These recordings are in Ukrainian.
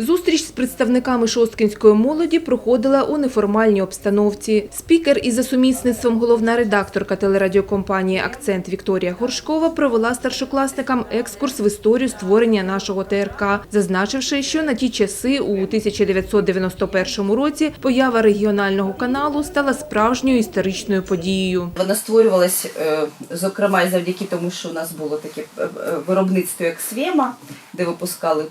Зустріч з представниками шосткінської молоді проходила у неформальній обстановці. Спікер і за сумісництвом головна редакторка телерадіокомпанії «Акцент» Вікторія Горшкова провела старшокласникам екскурс в історію створення нашого ТРК, зазначивши, що на ті часи у 1991 році поява регіонального каналу стала справжньою історичною подією. Вона створювалась, е, зокрема, завдяки тому, що у нас було таке е, е, виробництво як Свема, де випускали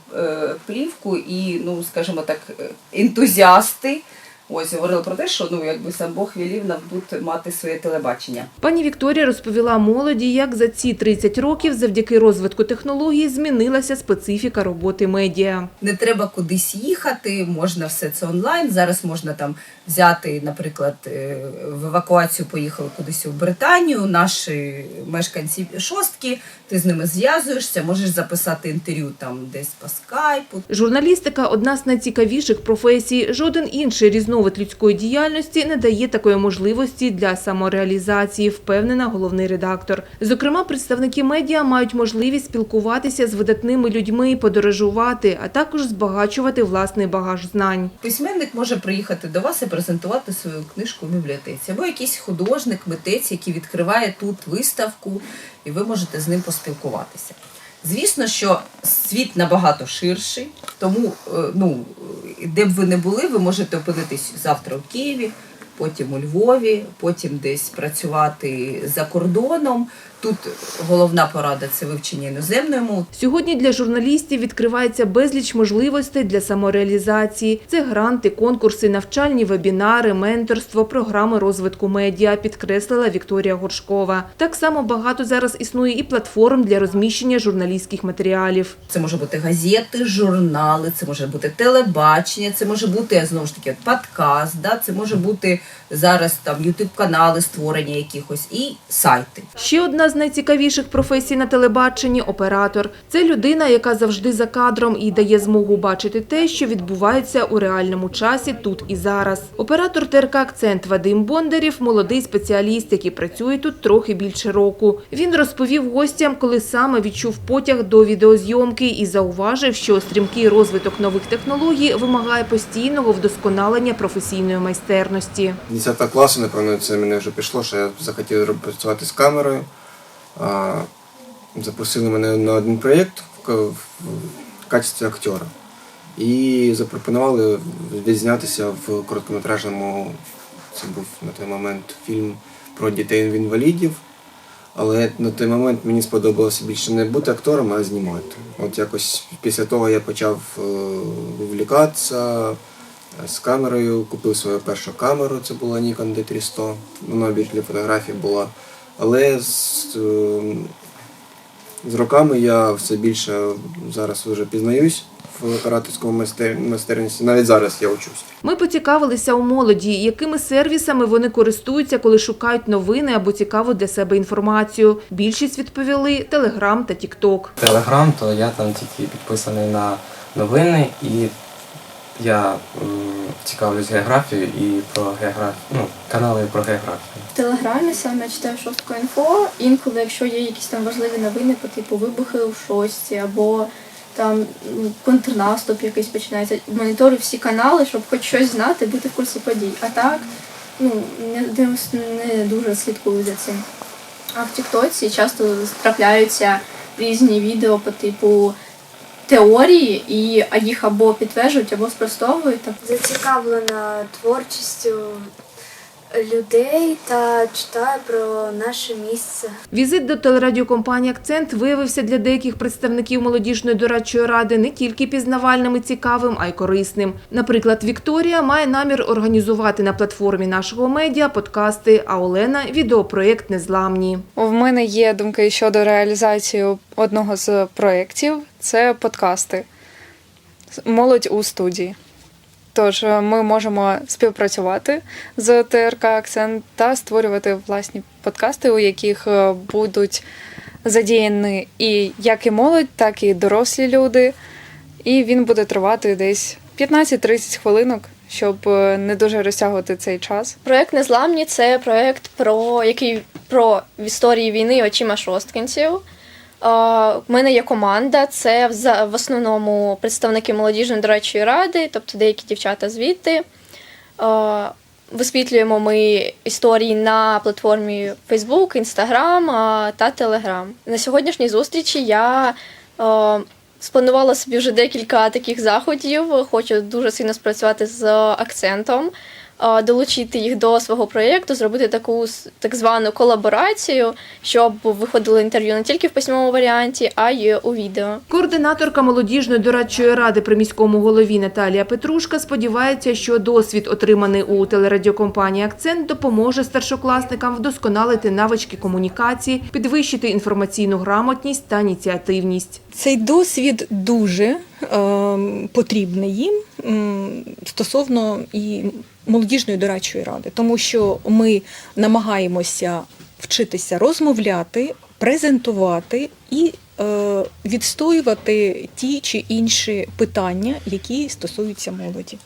плівку, і, ну, скажімо так, е, ентузіасти ось говорили про те, що ну, якби сам Бог велів нам тут мати своє телебачення. Пані Вікторія розповіла молоді, як за ці 30 років завдяки розвитку технологій змінилася специфіка роботи медіа. Не треба кудись їхати, можна все це онлайн. Зараз можна там взяти, наприклад, е, в евакуацію поїхали кудись у Британію. Наші мешканці шостки, ти з ними зв'язуєшся, можеш записати інтерв'ю там десь по скайпу. Журналістика одна з найцікавіших професій. Жоден інший різновид людської діяльності не дає такої можливості для самореалізації, впевнена головний редактор. Зокрема, представники медіа мають можливість спілкуватися з видатними людьми, подорожувати, а також збагачувати власний багаж знань. Письменник може приїхати до вас і презентувати свою книжку в бібліотеці, або якийсь художник, митець, який відкриває тут виставку, і ви можете з ним поспілкуватися. Звісно, що світ набагато ширший, тому е, ну, де б ви не були, ви можете опинитись завтра в Києві, потім у Львові, потім десь працювати за кордоном. Тут головна порада це вивчення іноземної мови. Сьогодні для журналістів відкривається безліч можливостей для самореалізації. Це гранти, конкурси, навчальні вебінари, менторство, програми розвитку медіа, підкреслила Вікторія Горшкова. Так само багато зараз існує і платформ для розміщення журналістських матеріалів. Це може бути газети, журнали, це може бути телебачення, це може бути знову ж таки подкаст, да? це може бути зараз там ютуб канали створення якихось і сайти. Ще одна з найцікавіших професій на телебаченні оператор. Це людина, яка завжди за кадром і дає змогу бачити те, що відбувається у реальному часі тут і зараз. Оператор ТРК «Акцент» Вадим Бондарів – молодий спеціаліст, який працює тут трохи більше року. Він розповів гостям, коли саме відчув потяг до відеозйомки і зауважив, що стрімкий розвиток нових технологій вимагає постійного вдосконалення професійної майстерності. 10 класу, напевно, це мене вже пішло, що я захотів працювати з камерою. Запросили мене на один проєкт в, ка- в качестві актера. І запропонували відзнятися в короткометражному, це був на той момент фільм про дітей-інвалідів. Але на той момент мені сподобалося більше не бути актором, а знімати. От якось після того я почав е, увлікатися з камерою, купив свою першу камеру, це була Nikon D300, вона більш для фотографій була. Але з, е, з роками я все більше зараз вже пізнаюсь в операторському майстер... майстерності. Навіть зараз я учусь. Ми поцікавилися у молоді, якими сервісами вони користуються, коли шукають новини або цікаву для себе інформацію. Більшість відповіли Телеграм та Тікток. Телеграм, то я там тільки підписаний на новини і я цікавлюсь географією і про географію, ну, канали про географію. В Телеграмі саме читаю шостку інфо. Інколи, якщо є якісь там важливі новини по типу вибухи у шості або там контрнаступ якийсь починається, моніторю всі канали, щоб хоч щось знати, бути в курсі подій. А так, ну не, не, не дуже слідкую за цим. А в Тіктоці часто трапляються різні відео по типу теорії, і їх або підтверджують, або спростовують. Зацікавлена творчістю людей та читаю про наше місце. Візит до телерадіокомпанії «Акцент» виявився для деяких представників молодіжної дорадчої ради не тільки пізнавальним і цікавим, а й корисним. Наприклад, Вікторія має намір організувати на платформі нашого медіа подкасти, а Олена – відеопроєкт «Незламні». В мене є думки щодо реалізації одного з проєктів це подкасти. Молодь у студії. Тож е, ми можемо співпрацювати з ТРК Акцент та створювати власні подкасти, у яких е, будуть задіяні і як і молодь, так і дорослі люди. І він буде тривати десь 15-30 хвилинок, щоб е, не дуже розтягувати цей час. Проект Незламні це проект, про який про історії війни очима шосткинців. В мене є команда, це в основному представники молодіжної дорадчої ради, тобто деякі дівчата звідти. Висвітлюємо ми історії на платформі Facebook, Instagram та Telegram. На сьогоднішній зустрічі я спланувала собі вже декілька таких заходів. Хочу дуже сильно спрацювати з акцентом, долучити їх до свого проєкту, зробити таку так звану колаборацію, щоб виходило інтерв'ю не тільки в письмовому варіанті, а й у відео. Координаторка молодіжної дорадчої ради при міському голові Наталія Петрушка сподівається, що досвід, отриманий у телерадіокомпанії «Акцент», допоможе старшокласникам вдосконалити навички комунікації, підвищити інформаційну грамотність та ініціативність. Цей досвід дуже е, потрібний їм стосовно і молодіжної дорадчої ради, тому що ми намагаємося вчитися розмовляти, презентувати і е, відстоювати ті чи інші питання, які стосуються молоді.